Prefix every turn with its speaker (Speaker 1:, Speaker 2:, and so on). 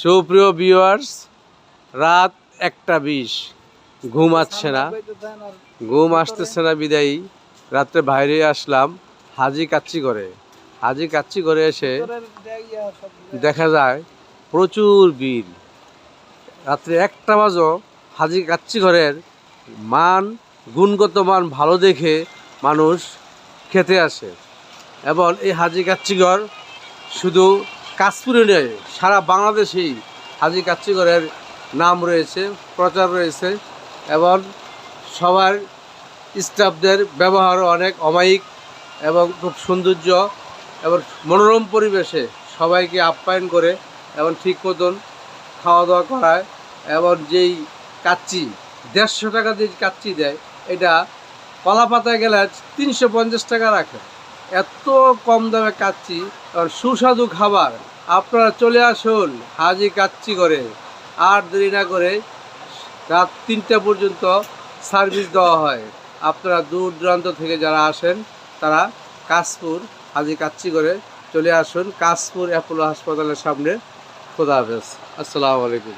Speaker 1: সুপ্রিয় ভিউয়ার্স রাত একটা বিশ। ঘুম আসছে না। ঘুম আসতেছে না বিদায়ী। রাত্রে বাইরে আসলাম হাজি কাচ্চি করে হাজি কাচ্চি করে এসে দেখা যায় প্রচুর বিল রাত্রে একটা বাজো হাজি কাচ্চি ঘরের মান গুণগত মান ভালো দেখে মানুষ খেতে আসে। এবং এই হাজি কাচ্চিঘর শুধু কাশপুরে নয় সারা বাংলাদেশেই হাজি কাচ্চিঘরের নাম রয়েছে, প্রচার রয়েছে এবং সবার স্টাফদের ব্যবহারও অনেক অমায়িক এবং খুব সৌন্দর্য এবং মনোরম পরিবেশে সবাইকে আপ্যায়ন করে এবং ঠিক মতন খাওয়া দাওয়া করায় এবং যেই কাচ্চি, দেড়শো টাকা দিয়ে কাচ্চি দেয়, এটা কলা পাতায় গেলে তিনশো পঞ্চাশ টাকা রাখে। এত কম দামে কাচ্ছি আর সুস্বাদু খাবার। আপনারা চলে আসুন হাজি কাচ্ছি করে আর দেরি না করে রাত তিনটা পর্যন্ত সার্ভিস দেওয়া হয়। আপনারা দূর দূরান্ত থেকে যারা আসেন, তারা কাশপুর হাজি কাচ্ছি করে চলে আসুন। কাশপুর অ্যাপোলো হাসপাতালের সামনে। খোদা হাফেজ। আসসালামু আলাইকুম।